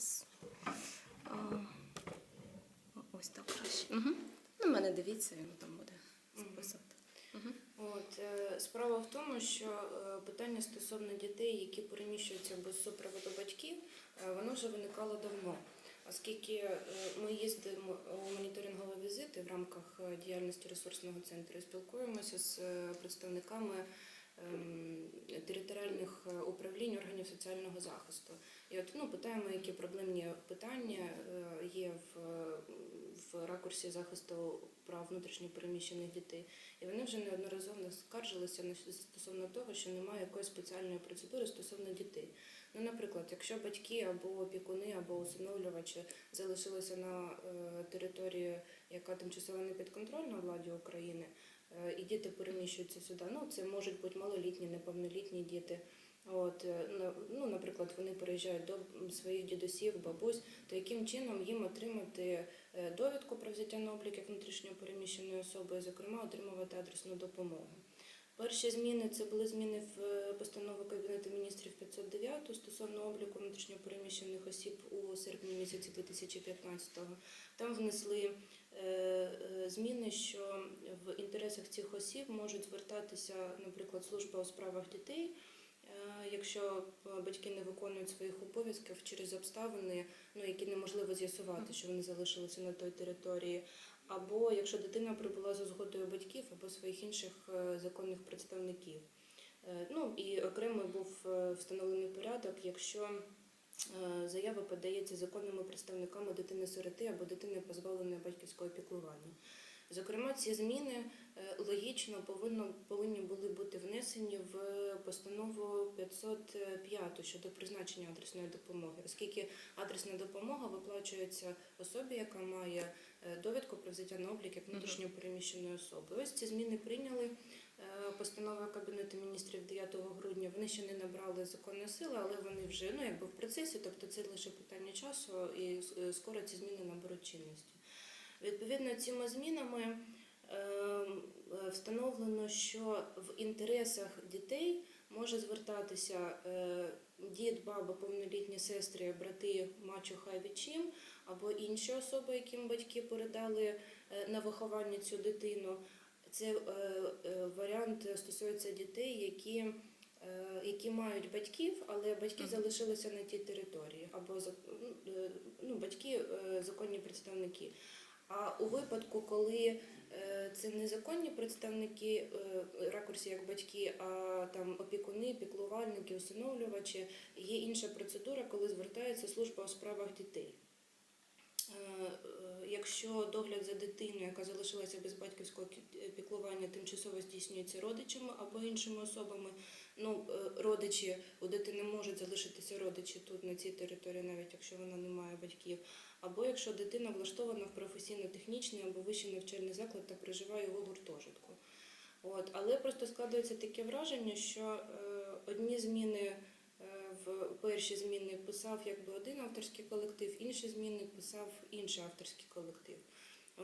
зараз. А, ось так краще. Угу. На мене дивіться, він там буде записувати. Угу. От е, справа в тому, що е, питання стосовно дітей, які переміщуються без супроводу батьків, е, воно вже виникало давно. Оскільки ми їздимо у моніторингові візити в рамках діяльності ресурсного центру і спілкуємося з представниками ем, територіальних управлінь органів соціального захисту. І от ну, питаємо, які проблемні питання е, є в, в ракурсі захисту прав внутрішньопереміщених дітей. І вони вже неодноразово скаржилися стосовно того, що немає якоїсь спеціальної процедури стосовно дітей. Ну, наприклад, якщо батьки або опікуни, або усиновлювачі залишилися на е, території, яка тимчасово не підконтрольна владі України, е, і діти переміщуються сюди. Ну, це можуть бути малолітні, неповнолітні діти. От, е, ну, наприклад, вони переїжджають до своїх дідусів, бабусь, то яким чином їм отримати е, довідку про взяття на облік як внутрішньо переміщеної особи, зокрема, отримувати адресну допомогу. Перші зміни це були зміни в е, постанову Кабінету міністрів 509 стосовно обліку внутрішньопереміщених осіб у серпні місяці 2015-го. Там внесли зміни, що в інтересах цих осіб можуть звертатися, наприклад, служба у справах дітей. Якщо е, батьки не виконують своїх обов'язків через обставини, ну які неможливо з'ясувати, що вони залишилися на той території, або якщо дитина прибула за згодою батьків або своїх інших е, законних представників. Е, Ну і окремо був встановлений порядок, якщо заява подається законними представниками дитини-сироти або дитини позбавленої батьківського піклування. Зокрема, ці зміни е, логічно повинно, повинні були бути внесені в постанову 505 щодо призначення адресної допомоги, оскільки адресна допомога виплачується особі, яка має е, довідку про взяття на облік як внутрішньо переміщеної особи. Ось ці зміни прийняли е, постанова Кабінету міністрів 9 грудня. Вони ще не набрали законної сили, але вони вже ну якби в процесі, тобто це лише питання часу, і скоро ці зміни наберуть чинності. Відповідно, цими змінами ем, е, встановлено, що в інтересах дітей може звертатися е, дід, баба, повнолітні сестри, брати, мачуха, відчим або інші особи, яким батьки передали е, на виховання цю дитину. Це варіант стосується дітей, які, які мають батьків, але батьки залишилися на тій території, або ну, ну, батьки законні представники. А у випадку, коли е, це незаконні представники е, ракурсі як батьки, а там опікуни, піклувальники, усиновлювачі, є інша процедура, коли звертається служба у справах дітей. Е, Якщо догляд за дитиною, яка залишилася без батьківського кі- піклування, тимчасово здійснюється родичами або іншими особами, ну е, родичі у дитини можуть залишитися родичі тут на цій території, навіть якщо вона не має батьків, або якщо дитина влаштована в професійно-технічний або вищий навчальний заклад та проживає у гуртожитку. От, але просто складається таке враження, що е, одні зміни е, в перші зміни писав якби один авторський колектив, інші зміни писав інший авторський колектив.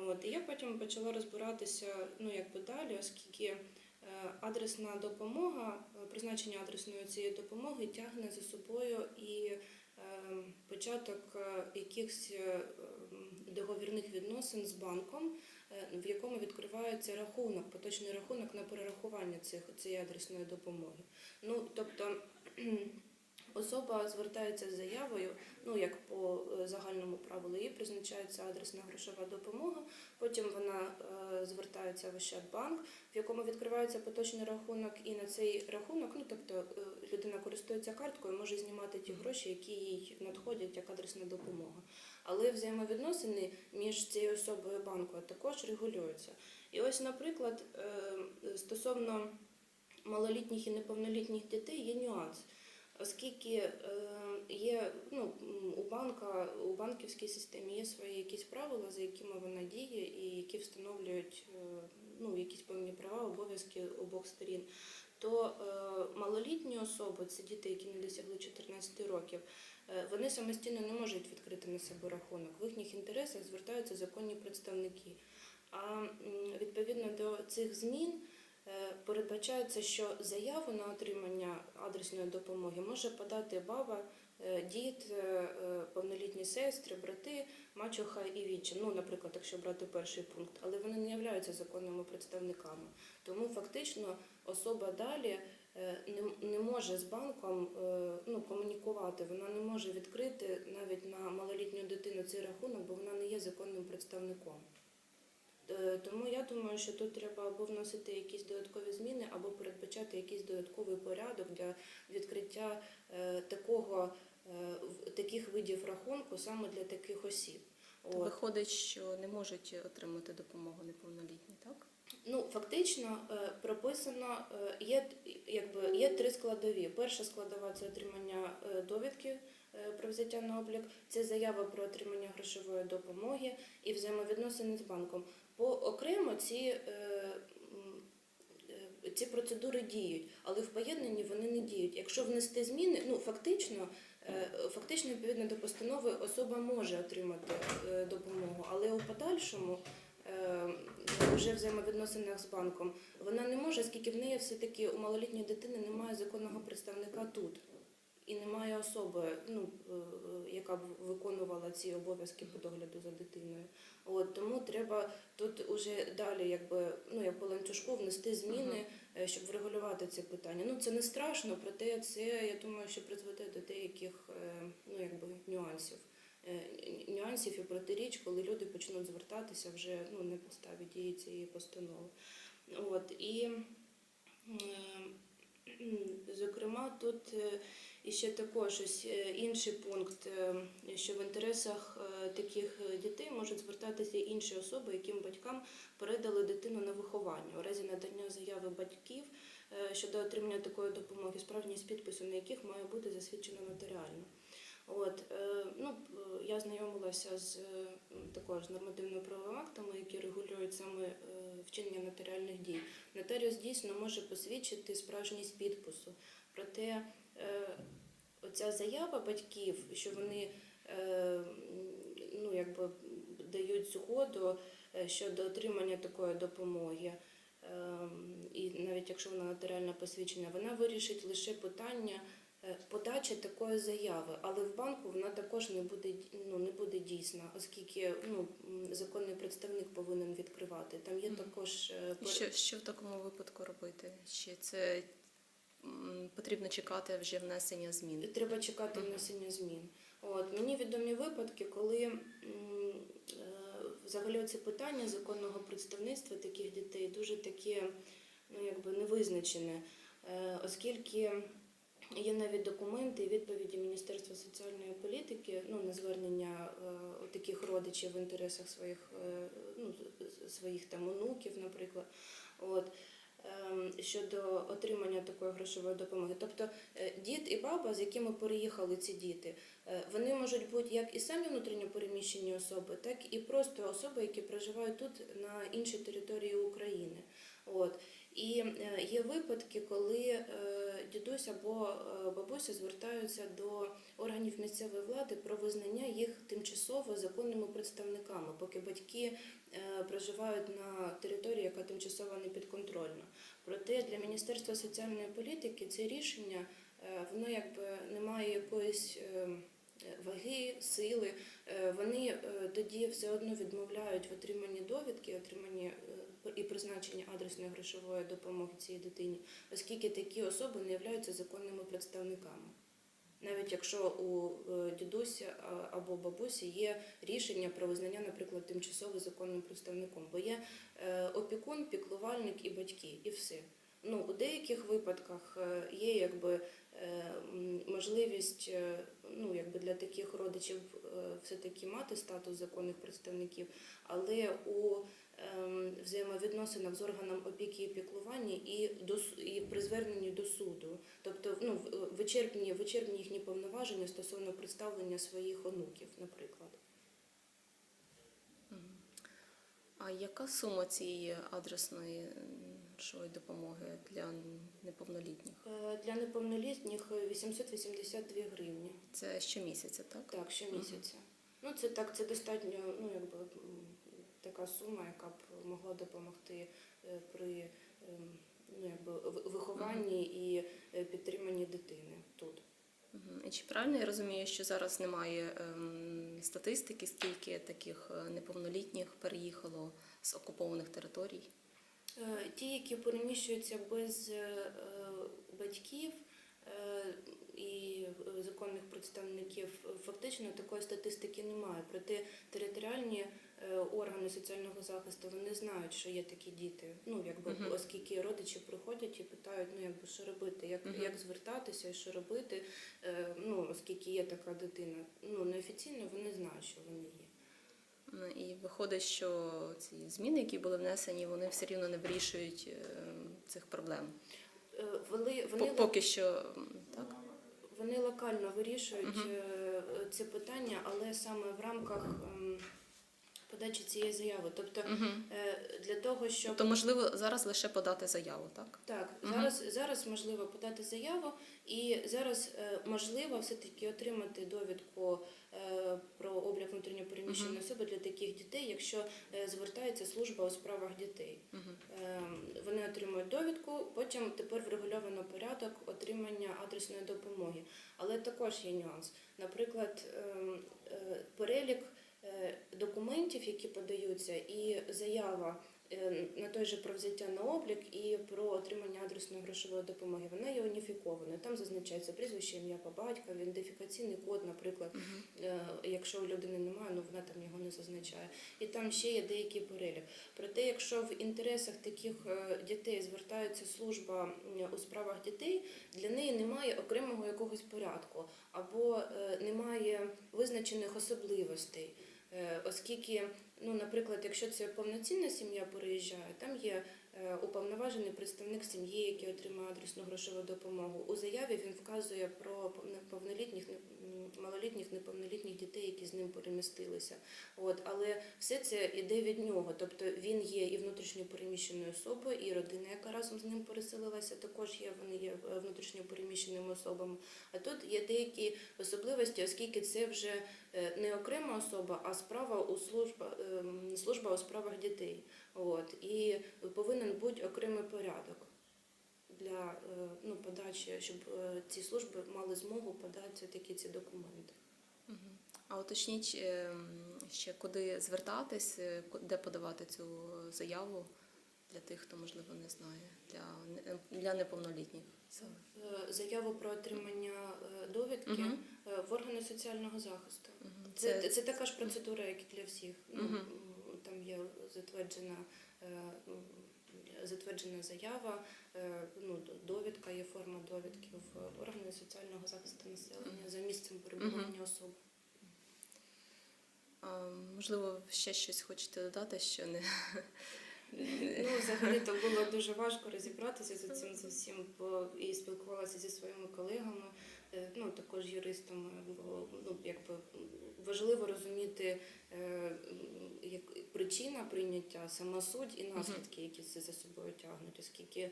От, і я потім почала розбиратися ну, якби далі, оскільки е, адресна допомога, е, призначення адресної цієї допомоги тягне за собою і е, початок е, якихось договірних відносин з банком, в якому відкривається рахунок, поточний рахунок на перерахування цих, цієї адресної допомоги. Ну, тобто особа звертається з заявою, ну як загальному правилу, їй призначається адресна грошова допомога. Потім вона е, звертається в Ощадбанк, в якому відкривається поточний рахунок, і на цей рахунок, ну тобто е, людина користується карткою, може знімати ті гроші, які їй надходять як адресна допомога. Але взаємовідносини між цією особою і банком також регулюються. І ось, наприклад, е, стосовно малолітніх і неповнолітніх дітей є нюанс. Оскільки е, є ну, у банка, у банківській системі є свої якісь правила, за якими вона діє, і які встановлюють е, ну, якісь певні права, обов'язки обох сторін, то е, малолітні особи, це діти, які не досягли 14 років, вони самостійно не можуть відкрити на себе рахунок. В їхніх інтересах звертаються законні представники. А відповідно до цих змін. Передбачається, що заяву на отримання адресної допомоги може подати баба, е, дід, е, е, повнолітні сестри, брати, мачуха і вічі. Ну, наприклад, якщо брати перший пункт, але вони не являються законними представниками. Тому фактично особа далі не, може з банком ну, комунікувати. Вона не може відкрити навіть на малолітню дитину цей рахунок, бо вона не є законним представником. Тому я думаю, що тут треба або вносити якісь додаткові зміни, або передбачати якийсь додатковий порядок для відкриття е, такого, е, таких видів рахунку саме для таких осіб. От. Виходить, що не можуть отримати допомогу неповнолітні, так? Ну, фактично е, прописано, є, якби, є три складові. Перша складова це отримання довідки про взяття на облік, це заява про отримання грошової допомоги і взаємовідносини з банком. По окремо ці, е, е, ці процедури діють, але в поєднанні вони не діють. Якщо внести зміни, ну фактично, е, фактично відповідно до постанови особа може отримати е, допомогу, але у подальшому. е, Вже в взаємовідносинах з банком вона не може, оскільки в неї все-таки у малолітньої дитини немає законного представника тут і немає особи, ну е, е, яка б виконувала ці обов'язки по догляду за дитиною. От тому треба тут уже далі, якби ну як по ланцюжку внести зміни, е, щоб врегулювати це питання. Ну це не страшно, проте це я думаю, що призведе до деяких ну якби нюансів. Нюансів і протиріч, коли люди почнуть звертатися вже ну, на підставі дії цієї постанови. От, і, е, зокрема, тут е, іще також ось е, інший пункт, е, що в інтересах таких дітей можуть звертатися інші особи, яким батькам передали дитину на виховання у разі надання заяви батьків щодо отримання такої допомоги, справжність підпису на яких має бути засвідчено нотаріально. От, ну, я знайомилася з також нормативно-правовими актами, які регулюють саме вчинення нотаріальних дій. Нотаріус дійсно може посвідчити справжність підпису. Проте е, оця заява батьків, що вони е, ну, якби дають згоду е, щодо отримання такої допомоги. Ем, І навіть якщо вона нотаріально посвідчена, вона вирішить лише питання подачі такої заяви, але в банку вона також не буде ну, не буде дійсна, оскільки ну, законний представник повинен відкривати. Там є також е, І що, що в такому випадку робити? Чи це потрібно чекати вже внесення змін? Треба чекати внесення змін. От мені відомі випадки, коли е, взагалі це питання законного представництва таких дітей дуже таке, ну якби невизначене, Е, оскільки є навіть документи і відповіді Міністерства соціальної політики ну, на звернення е, таких родичів в інтересах своїх, е, ну, своїх там онуків, наприклад. От. ем, Щодо отримання такої грошової допомоги, тобто Е, дід і баба, з якими переїхали ці діти, е, вони можуть бути як і самі внутрішньо переміщені особи, так і просто особи, які проживають тут на іншій території України. От. І е, є випадки, коли е, дідусь або е, бабуся звертаються до органів місцевої влади про визнання їх тимчасово законними представниками, поки батьки проживають на території, яка тимчасово не підконтрольна. Проте для Міністерства соціальної політики це рішення воно якби не має якоїсь ваги, сили. Вони тоді все одно відмовляють в отриманні довідки, отриманні е, і призначенні адресної грошової допомоги цій дитині, оскільки такі особи не являються законними представниками. Навіть якщо у е, дідуся або бабусі є рішення про визнання, наприклад, тимчасово законним представником, бо є е, опікун, піклувальник і батьки, і все. Ну, у деяких випадках е, є якби можливість ну, якби для таких родичів все-таки мати статус законних представників, але у взаємовідносинах з органом опіки і піклування і, до, і при зверненні до суду, тобто ну, вичерпні, вичерпні їхні повноваження стосовно представлення своїх онуків, наприклад. А яка сума цієї адресної допомоги для неповнолітніх? Е, Для неповнолітніх е, 882 гривні. Це щомісяця, так? Так, щомісяця. Ну, це так, це достатньо, ну, якби така сума, яка б могла допомогти е, при ем, ну, якби, вихованні і е, підтриманні дитини тут. І чи правильно я розумію, що зараз немає ем, статистики, скільки таких е, неповнолітніх переїхало з окупованих територій? Ті, які переміщуються без батьків і законних представників, е, фактично такої статистики немає. Проте територіальні е, органи соціального захисту вони знають, що є такі діти. Ну якби Мгм. оскільки родичі приходять і питають, ну якби що робити, як, Мгм. як звертатися і що робити. е, Ну оскільки є така дитина. Ну неофіційно вони знають, що вони є. Ну, І виходить, що ці зміни, які були внесені, вони все рівно не вирішують цих проблем. Вони, вони Поки що локально вирішують е, це питання, але саме в рамках ем, подачі цієї заяви. Тобто Угу. для того, щоб Тобто, можливо, зараз лише подати заяву, так? так, Мгм. зараз, зараз можливо подати заяву, і зараз е, можливо все-таки отримати довідку про облік внутрішньопереміщеної Мгм. особи для таких дітей, якщо звертається служба у справах дітей. Угу. Потім тепер врегульовано порядок отримання адресної допомоги. Але також є нюанс. Наприклад, ем, е, перелік е, документів, які подаються, і заява на той же про взяття на облік і про отримання адресної грошової допомоги, вона є уніфікована. Там зазначається прізвище, ім'я по батькові, ідентифікаційний код, наприклад. Е, Якщо у людини немає, ну вона там його не зазначає. І там ще є деякий перелік. Проте, якщо в інтересах таких е, дітей звертається служба у справах дітей, для неї немає окремого якогось порядку або е, немає визначених особливостей. Е, Оскільки, ну, наприклад, якщо це повноцінна сім'я переїжджає, там є уповноважений представник сім'ї, який отримує адресну грошову допомогу. У заяві він вказує про повнолітніх, малолітніх, неповнолітніх дітей, які з ним перемістилися. От, але все це йде від нього. Тобто він є і внутрішньо переміщеною особою, і родина, яка разом з ним переселилася, також є вони є е, внутрішньо переміщеними особами. А тут є деякі особливості, оскільки це вже е, не окрема особа, а справа у служба, ем, служба у справах дітей. От і повинен бути окремий порядок для е, ну, подачі, щоб е, ці служби мали змогу подати такі ці документи. А уточніть е, ще куди звертатись, де подавати цю заяву для тих, хто можливо не знає, для, не- для неповнолітніх. Заяву про отримання довідки е, в органи соціального захисту. Мгм. Це, це, така ж процедура, як і для всіх. Там є затверджена, е, затверджена заява, е, ну, довідка, є форма довідки в органи соціального захисту населення за місцем перебування особи. А, можливо, ще щось хочете додати, що не Ну, взагалі то було дуже важко розібратися з цим з усім, бо і спілкувалася зі своїми колегами, е, ну також юристами. Бо ну якби важливо розуміти е, як причина прийняття, сама суть і наслідки, які це за собою тягнуть, оскільки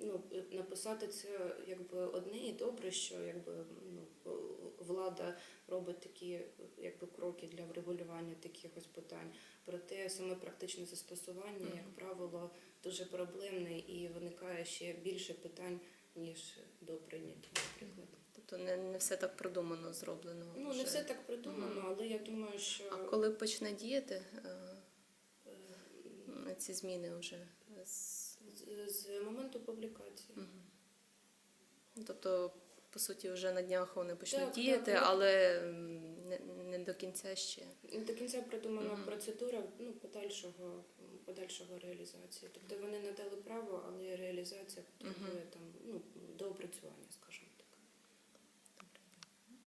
ну написати це якби одне і добре, що якби ну влада робить такі якби кроки для врегулювання таких ось питань. Проте саме практичне застосування, як правило, дуже проблемне і виникає ще більше питань, ніж до прийняття, наприклад. Тобто не, не все так продумано зроблено. Ну, вже. не все так придумано, але я думаю, що А коли почне діяти е, е, ці зміни вже? З- з, з моменту публікації. Ну, Тобто, по суті, вже на днях вони почнуть Так, діяти, так, але не, не до кінця ще. Не До кінця продумана Мгм. процедура ну, подальшого, подальшого реалізації. Тобто вони надали право, але реалізація потребує там ну, доопрацювання, скажімо.